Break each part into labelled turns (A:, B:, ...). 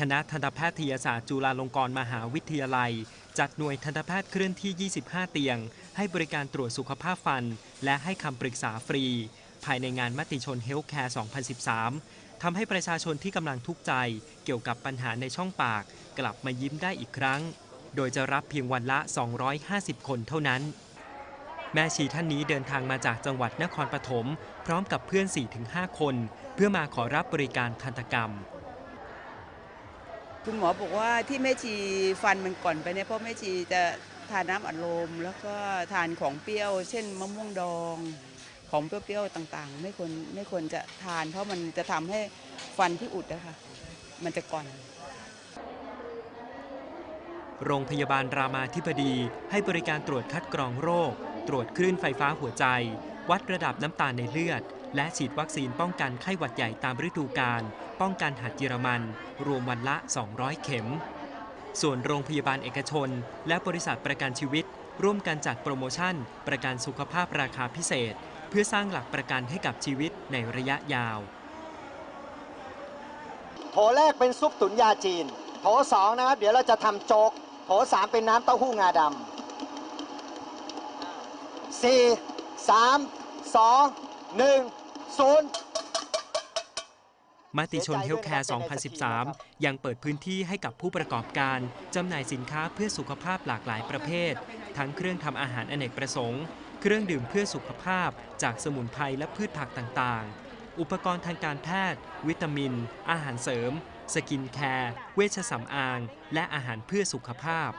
A: คณะทันตแพทยศาสตร์จุฬาลงกรณ์มหาวิทยาลัย จัดหน่วยทันตแพทย์เคลื่อนที่ 25 เตียง ให้บริการตรวจสุขภาพฟัน และให้คำปรึกษาฟรี ภายในงานมติชนเฮลท์แคร์ 2013 ทำให้ประชาชนที่กำลังทุกข์ใจเกี่ยวกับปัญหาในช่องปาก กลับมายิ้มได้อีกครั้ง โดยจะรับเพียงวันละ 250 คนเท่านั้น แม่ชีท่านนี้เดินทางมาจากจังหวัดนครปฐมพร้อมกับเพื่อน 4-5 คน เพื่อมาขอรับบริการทันตกรรม
B: คุณหมอบอกว่าที่แม่ชีฟันมันก่อนไปเนี่ยเพราะแม่ชีจะทานน้ำอัดลมแล้วก็ทานของเปรี้ยว เช่นมะม่วงดอง ของเปรี้ยวๆต่างๆ ไม่ควรไม่ควรจะทาน เพราะมันจะทำให้ฟันที่อุดนะคะมันจะก่อน
A: โรงพยาบาลรามาธิบดีให้บริการตรวจคัดกรองโรค ตรวจคลื่นไฟฟ้าหัวใจ วัดระดับน้ำตาลในเลือด และฉีดวัคซีนป้องกันไข้หวัดใหญ่ตามฤดูกาล ป้องกันหัดเยอรมัน รวมวันละ 200 เข็ม ส่วนโรงพยาบาลเอกชน และบริษัทประกันชีวิต ร่วมกันจัดโปรโมชั่น ประกันสุขภาพราคาพิเศษ เพื่อสร้างหลักประกันให้กับชีวิตในระยะยาว
C: โถแรกเป็นซุปตุ๋นยาจีน โถสองนะครับ เดี๋ยวเราจะทำโจ๊ก โถสามเป็นน้ำเต้าหู้งาดำสี่สามสองหนึ่ง ศูนย์
A: มติชนเฮลท์แคร์ 2013 ยังเปิดพื้นที่ให้กับผู้ประกอบการ จำหน่ายสินค้าเพื่อสุขภาพหลากหลายประเภท ทั้งเครื่องทำอาหารอเนกประสงค์ เครื่องดื่มเพื่อสุขภาพ จากสมุนไพรและพืชผักต่างๆ อุปกรณ์ทางการแพทย์ วิตามิน อาหารเสริม สกินแคร์ เวชสำอาง และอาหารเพื่อสุขภาพ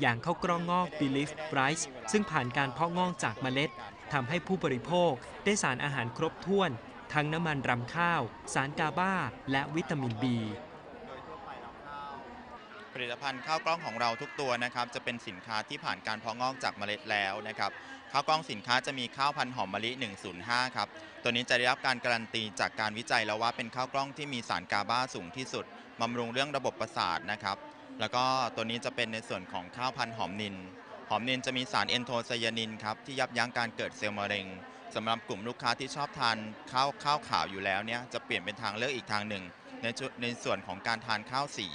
A: อย่างข้าวกล้องงอก Belief Rice ซึ่งผ่านการเพาะงอกจากเมล็ดทำให้ผู้บริโภคได้สารอาหารครบถ้วน ทั้งน้ำมันรำข้าว สารกาบาและวิตามิน B
D: ผลิตภัณฑ์ข้าวกล้องของเราทุกตัวนะครับจะเป็นสินค้าที่ผ่านการเพาะงอกจากเมล็ดแล้วนะครับข้าวกล้องสินค้าจะมีข้าวพันธุ์หอมมะลิ 105 ครับ ตัวนี้จะได้รับการการันตีจากการวิจัยแล้วว่าเป็นข้าวกล้องที่มีสารกาบาสูงที่สุดบำรุงเรื่องระบบประสาทนะครับ แล้วก็ตัวนี้จะเป็นในส่วนของข้าวพันธุ์หอมนิน หอมนินจะมีสารเอนโทไซยานินครับที่ยับยั้งการเกิดเซลล์มะเร็งสำหรับกลุ่มลูกค้าที่ชอบทานข้าวข้าวขาวอยู่แล้วเนี่ยจะเปลี่ยนเป็นทางเลือกอีกทางหนึ่ง ในในส่วนของการทานข้าวสี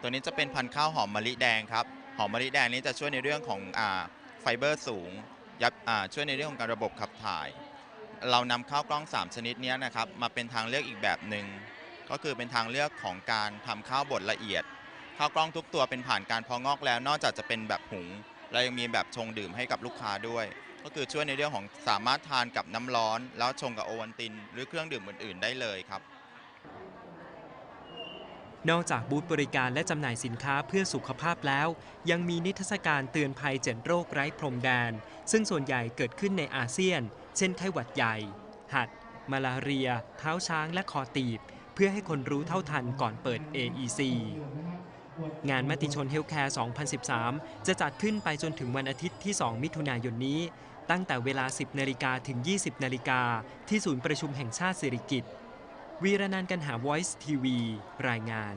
D: ตัวนี้จะเป็นพันธุ์ข้าวหอมมะลิแดงครับหอมมะลิแดงนี้จะช่วยในเรื่องของอ่าไฟเบอร์สูงยับอ่าช่วยในเรื่องของการระบบขับถ่าย เรานำข้าวกล้อง 3 ชนิดเนี้ยนะครับมาเป็นทางเลือกอีกแบบหนึ่งก็คือเป็นทางเลือกของการทำข้าวบดละเอียด ข้าวกล้องทุกตัวเป็นผ่านการพองอกแล้ว นอกจากจะเป็นแบบหุงเรายังมีแบบชงดื่มให้กับลูกค้าด้วย ก็คือช่วยในเรื่องของสามารถทานกับน้ำร้อน แล้วชงกับโอวัลติน หรือเครื่องดื่มอื่น ๆ ได้เลยครับ
A: นอกจากบูธบริการและจำหน่ายสินค้าเพื่อสุขภาพแล้ว ยังมีนิทรรศการเตือนภัยเจ็ดโรคไร้พรมแดน ซึ่งส่วนใหญ่เกิดขึ้นในอาเซียน เช่นไข้หวัดใหญ่ หัด มาลาเรีย เท้าช้างและคอตีบ เพื่อให้คนรู้เท่าทันก่อนเปิด AEC งานมติชนเฮลท์แคร์ 2013 จะจัดขึ้นไปจนถึงวันอาทิตย์ที่ 2 มิถุนายนนี้ ตั้งแต่เวลา 10 นาฬิกาถึง 20 นาฬิกาที่ศูนย์ประชุมแห่งชาติสิริกิติ์วีรนันท์กันหา Voice TV รายงาน